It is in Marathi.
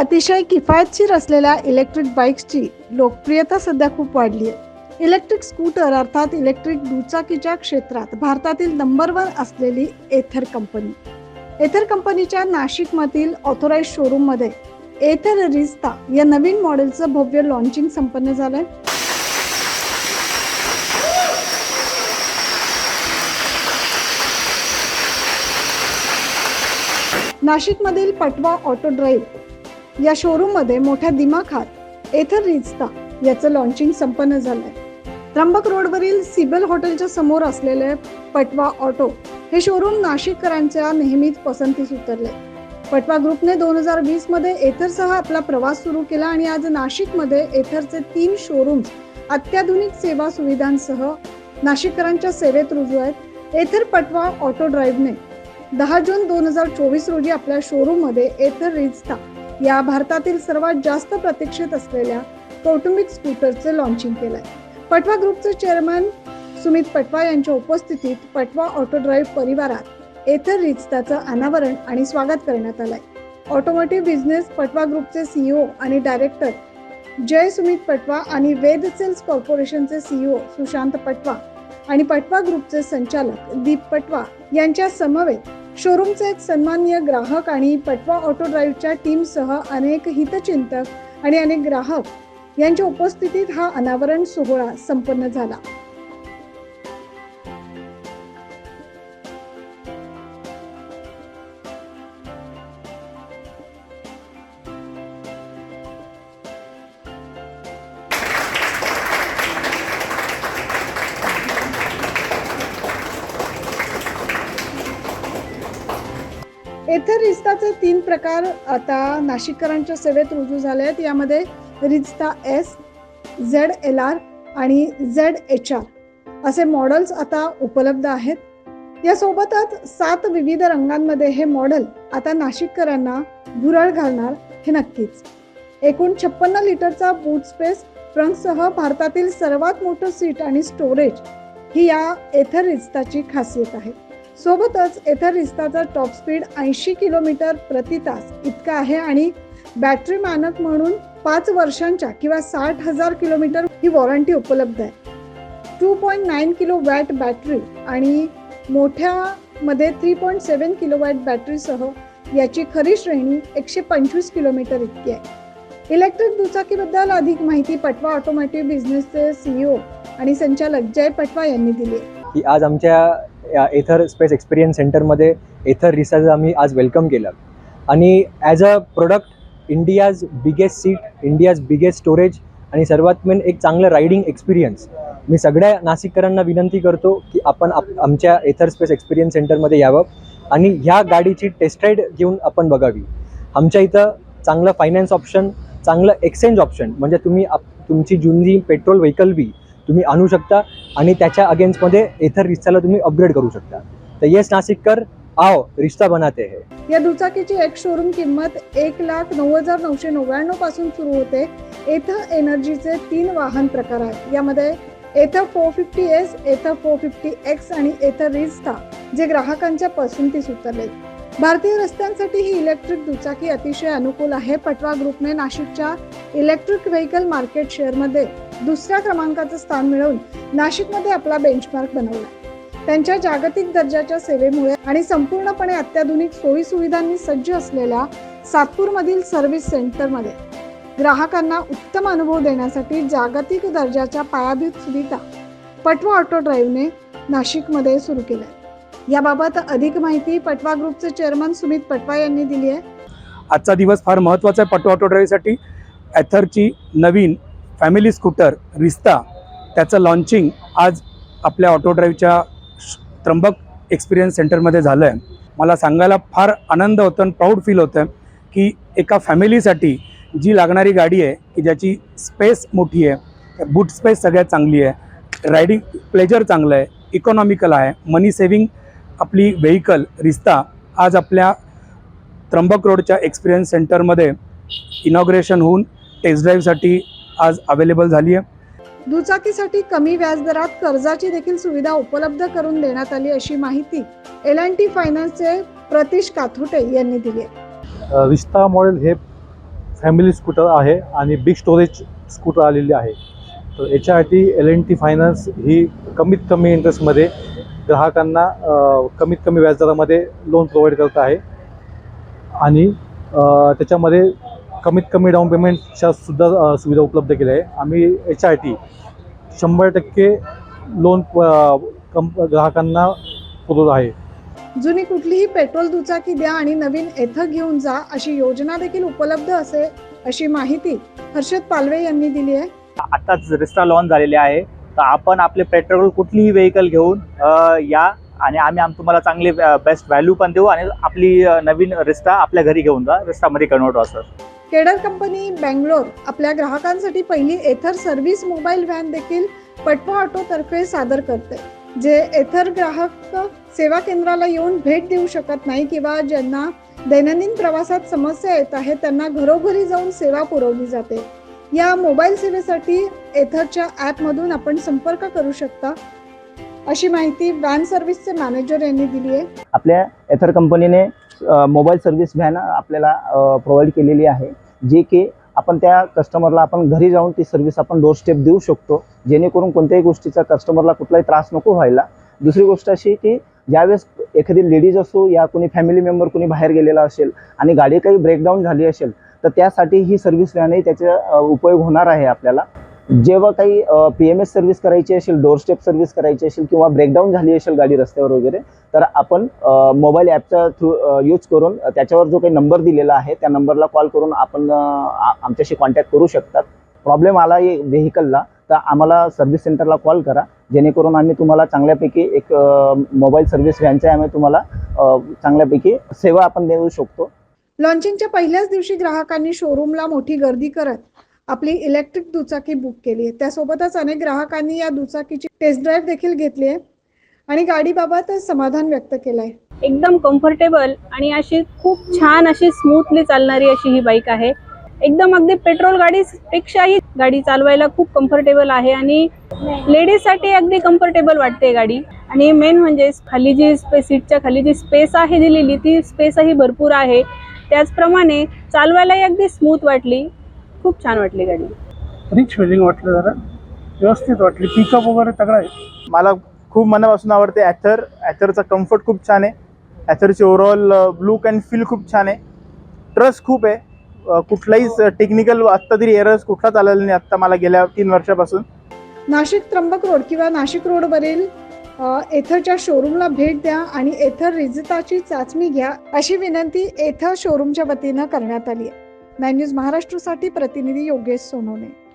अतिशय किफायतशीर असलेल्या इलेक्ट्रिक बाईक्सची लोकप्रियता सध्या खूप वाढली आहे. इलेक्ट्रिक स्कूटर अर्थात इलेक्ट्रिक दुचाकीच्या क्षेत्रात भारतातील नंबर वन असलेली एथर कंपनी. एथर कंपनीच्या नाशिकमधील ऑथोराईज शोरूममध्ये एथर रिस्ता या नवीन मॉडेलचं भव्य लॉन्चिंग संपन्न झालंय. नाशिकमधील पटवा ऑटो ड्राईव्ह या शोरूममध्ये मोठ्या दिमाखात एथर रिजता याचं लॉन्चिंग संपन्न झालंय. त्र्यंबक रोडवरील सिबल हॉटेलच्या समोर असलेले पटवा ऑटो हे शोरूम नाशिककरांच्या नेहमीच पसंतीस उतरले. पटवा ग्रुपने दोन हजार वीसमध्ये एथरसह आपला प्रवास सुरू केला आणि आज नाशिकमध्ये एथरचे तीन शोरूम्स अत्याधुनिक सेवा सुविधांसह नाशिककरांच्या सेवेत रुजू आहेत. एथर पटवा ऑटो ड्राईव्हने दहा जून दोन हजार चोवीस रोजी आपल्या शोरूममध्ये एथर रिजता या भारतातील सर्वात जास्त प्रतीक्षित असलेल्या कौटुंबिक स्कूटरचे लॉन्चिंग केलंय. पटवा ग्रुपचे चेअरमन सुमित पटवा यांच्या उपस्थितीत पटवा ऑटो ड्राईव्ह परिवारात एथर रिजताचं अनावरण आणि स्वागत करण्यात आलंय. ऑटोमोटिव्ह बिझनेस पटवा ग्रुपचे सीईओ आणि डायरेक्टर जय सुमित पटवा आणि वेद सेल्स कॉर्पोरेशनचे सीईओ सुशांत पटवा आणि पटवा ग्रुपचे संचालक दीप पटवा यांच्या समवेत शोरूमचे एक सन्मान्य ग्राहक आणि पटवा ऑटो ड्राईव्हच्या टीमसह अनेक हितचिंतक आणि अनेक ग्राहक यांच्या उपस्थितीत हा अनावरण सोहळा संपन्न झाला. एथर रिस्ताचे तीन प्रकार आता नाशिककरांच्या सेवेत रुजू झाले आहेत. यामध्ये Rizta S Z L R आणि झेड एच आर असे मॉडेल्स आता उपलब्ध आहेत. यासोबतच सात विविध रंगांमध्ये हे मॉडेल आता नाशिककरांना भुरळ घालणार हे नक्कीच. एकूण छप्पन्न लिटरचा बूट स्पेस फ्रंटसह भारतातील सर्वात मोठं सीट आणि स्टोरेज ही या एथर रिस्ताची खासियत आहे. सोबतच एथर रिस्ताचा टॉप स्पीड ऐंशी किलोमीटर प्रति तास इतका आहे आणि बॅटरी मानक म्हणून पाच वर्षांच्या किंवा साठ हजार किलोमीटर ही वॉरंटी उपलब्ध आहे. Two point nine kilo watt battery आणि मोठ्या मध्ये three point seven kilo watt बॅटरीसह याची खरी श्रेणी एकशे पंचवीस किलोमीटर इतकी आहे. इलेक्ट्रिक दुचाकीबद्दल अधिक माहिती पटवा ऑटोमॅटिव्ह बिझनेसचे सीईओ आणि संचालक जय पटवा यांनी दिली आहे. की आज आमच्या एथर स्पेस एक्सपिरियन्स सेंटरमध्ये एथर रिसर्च आम्ही आज वेलकम केलं. आणि as a product India's biggest seat India's biggest storage आणि सर्वात मेन एक चांगलं रायडिंग एक्सपिरियन्स मी सगळ्या नाशिककरांना विनंती करतो की आपण आप आमच्या एथर स्पेस एक्सपिरियन्स सेंटरमध्ये यावं आणि ह्या गाडीची टेस्ट राईड घेऊन आपण बघावी. आमच्या इथं चांगलं फायनान्स ऑप्शन चांगलं एक्सचेंज ऑप्शन म्हणजे तुम्ही आप तुमची जुनी पेट्रोल व्हेकल बी तुम्ही आणू शकता आणि त्याच्या अगेन्स्टमध्ये एथर रिस्ताला तुम्ही अपग्रेड करू शकता. तर येस नाशिककर आओ रिश्ता बनाते है. या दुचाकीची एक शोरूम किंमत एक लाख नऊ हजार नऊशे नव्याण्णवपासून सुरू होते. एथर एनर्जीचे तीन वाहन प्रकार आहेत. यामध्ये Ather four fifty S Ather four fifty X आणि एथर रिस्ता जे ग्राहकांच्या पसंतीस उतरले. भारतीय रस्त्यांसाठी ही इलेक्ट्रिक दुचाकी अतिशय अनुकूल आहे. पटवा ग्रुपने नाशिकच्या इलेक्ट्रिक व्हेकल मार्केट शेअरमध्ये दुसऱ्या क्रमांकाचं स्थान मिळवून नाशिकमध्ये आपला बेंचमार्क बनवला. त्यांच्या जागतिक दर्जाच्या सेवेमुळे आणि संपूर्णपणे अत्याधुनिक सोयी सुविधांनी सज्ज असलेल्या सातपूरमधील सर्व्हिस सेंटरमध्ये ग्राहकांना उत्तम अनुभव देण्यासाठी जागतिक दर्जाच्या पायाभूत सुविधा पटवा ऑटो ड्राईव्हने नाशिकमध्ये सुरू केल्या. याबाबत अधिक माहिती पटवा ग्रुपचे चेअरमन सुमित पटवा यांनी दिली आहे. आजचा दिवस फार महत्त्वाचा आहे पटवा ऑटो ड्राईव्हसाठी. ॲथरची नवीन फॅमिली स्कूटर रिस्ता त्याचं लॉन्चिंग आज आपल्या ऑटो ड्राईव्हच्या श- त्र्यंबक एक्सपिरियन्स सेंटरमध्ये झालं आहे मला सांगायला फार आनंद होतो आणि प्राऊड फील होतं की एका फॅमिलीसाठी जी लागणारी गाडी आहे की ज्याची स्पेस मोठी आहे बूट स्पेस सगळ्यात चांगली आहे रायडिंग प्लेजर चांगलं आहे इकॉनॉमिकल आहे मनी सेविंग आपली व्हेकल रिस्ता आज आपल्या त्र्यंबक रोडच्या एक्सपिरियन्स सेंटरमध्ये इनॉग्रेशन होऊन टेस्ट ड्राईव्हसाठी आज अवेलेबल झाली आहे. दुचाकीसाठी कमी व्याजदरात कर्जाची देखील सुविधा उपलब्ध करून देण्यात आली अशी माहिती एल अँड टी फायनान्सचे प्रतीश काथोटे यांनी दिली आहे. विस्ता मॉडेल हे फॅमिली स्कूटर आहे आणि बिग स्टोरेज स्कूटर आलेली आहे. तर याच्यासाठी एल एन टी फायनान्स ही कमीत कमी इंटरेस्टमध्ये ग्राहकांना कमीत कमी व्याजदरामध्ये लोन प्रोव्हाइड करत आहे. आणि त्याच्यामध्ये कमीत कमी डाऊन पेमेंटच्या सुद्धा सुविधा उपलब्ध केल्या आहे आम्ही एच आय टी शंभर टक्के लोन कंप ग्राहकांना पुरवत आहे. जुनी कुठलीही पेट्रोल दुचाकी द्या आणि नवीन एथर घेऊन जा अशी योजना देखील उपलब्ध असेल अशी माहिती हर्षद पालवे यांनी दिली आहे. आताच रिस्टा लॉन्च झालेले आहे. तर आपण आपले पेट्रोल कुठलीही व्हेकल घेऊन या आणि आम्ही आम तुम्हाला चांगले बेस्ट व्हॅल्यू पण देऊ आणि आपली नवीन रिस्टा आपल्या घरी घेऊन जा. रिस्टामध्ये कन्वर्ट व्हा सर केडर कंपनी बँगलोर आपल्या ग्राहकांसाठी पहिली एथर सर्व्हिस मोबाईल व्हॅन देखील पटवा ऑटोतर्फे सादर करते जे एथर ग्राहक सेवा केंद्राला येऊन भेट देऊ शकत नाही किंवा ज्यांना दैनंदिन प्रवासात समस्या येत आहे त्यांना घरोघरी जाऊन सेवा पुरवली जाते. या मोबाईल सेवेसाठी एथरच्या ॲपमधून आपण संपर्क करू शकता. अशी माहिती व्हॅन सर्व्हिसचे मॅनेजर यांनी दिली आहे. आपल्या एथर कंपनीने मोबाईल सर्व्हिस व्हॅन आपल्याला प्रोव्हाइड केलेली आहे जे की आपण त्या कस्टमरला आपण घरी जाऊन ती सर्व्हिस आपण डोर स्टेप देऊ शकतो जेणेकरून कोणत्याही गोष्टीचा कस्टमरला कुठलाही त्रास नको व्हायला. दुसरी गोष्ट अशी की ज्यावेळेस एखादी लेडीज असो या कोणी फॅमिली मेंबर कोणी बाहेर गेलेला असेल आणि गाडी काही ब्रेकडाऊन झाली असेल तर त्यासाठी ही सर्व्हिस व्हॅनही त्याचा उपयोग होणार आहे आपल्याला. जेव्हा काही पी एम एस सर्व्हिस करायची असेल डोर स्टेप सर्व्हिस करायची असेल किंवा ब्रेकडाऊन झाली असेल गाडी रस्त्यावर वगैरे तर आपण मोबाईल ॲपचा थ्रू यूज करून त्याच्यावर जो काही नंबर दिलेला आहे त्या नंबरला कॉल करून आपण आमच्याशी कॉन्टॅक्ट करू शकतात. प्रॉब्लेम आला व्हेकलला तर आम्हाला सर्व्हिस सेंटरला कॉल करा. जेणेकरून आम्ही तुम्हाला चांगल्यापैकी एक मोबाईल सर्व्हिस व्हॅनचा आम्ही तुम्हाला चांगल्यापैकी सेवा आपण देऊ शकतो. लॉन्चिंगच्या पहिल्याच दिवशी ग्राहकांनी शोरूमला मोठी गर्दी करत आपली इलेक्ट्रिक दुचाकी बुक केली आहे. त्यासोबतच अनेक ग्राहकांनी या दुचाकीची टेस्ट ड्राईव्ह देखील घेतली आहे. आणि गाडीबाबत समाधान व्यक्त केलं आहे. एकदम कम्फर्टेबल आणि अशी खूप छान अशी स्मूथली चालणारी अशी ही बाईक आहे. एकदम अगदी पेट्रोल गाडीपेक्षाही गाडी चालवायला खूप कम्फर्टेबल आहे आणि लेडीजसाठी अगदी कम्फर्टेबल वाटते गाडी. आणि मेन म्हणजे खाली जी स्पे सीटच्या खाली जी स्पेस आहे दिलेली ती स्पेसही भरपूर आहे. त्याचप्रमाणे चालवायलाही अगदी स्मूथ वाटली. खूप छान वाटली गाडी. रिच फिलिंग वाटलं जरा. व्यवस्थित वाटली. पिकअप वगैरे तगडा आहे. मला खूप मनापासून आवडते ॲथर ॲथरचा कम्फर्ट खूप छान आहे. ॲथरची ओव्हरऑल लुक अँड फील खूप छान आहे. ट्रस्ट खूप आहे. कुठलाही टेक्निकल आत्ता तरी एरर्स कुठलाच आलेला नाही आत्ता मला गेल्या तीन वर्षापासून. नाशिक त्र्यंबक रोड किंवा नाशिक रोडवरील एथरच्या शोरूमला भेट द्या आणि एथर रिजिताची चाचणी घ्या अशी विनंती एथर शोरूमच्या वतीनं करण्यात आली आहे. न्यूज महाराष्ट्रासाठी प्रतिनिधी योगेश सोनवणे.